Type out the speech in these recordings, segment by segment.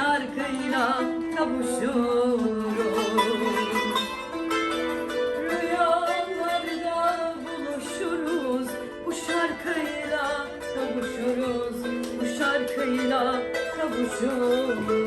şarkıyla kavuşurum Rüyalarda buluşuruz bu şarkıyla kavuşuruz Bu şarkıyla kavuşuruz.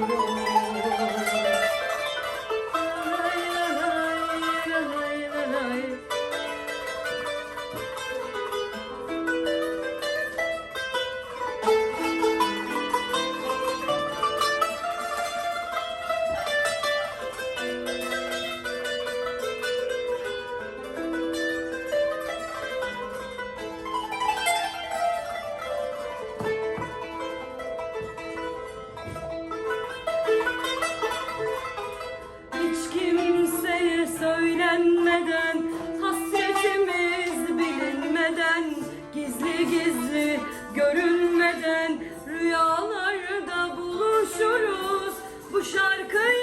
gizli görünmeden rüyalarda buluşuruz. Bu şarkıyı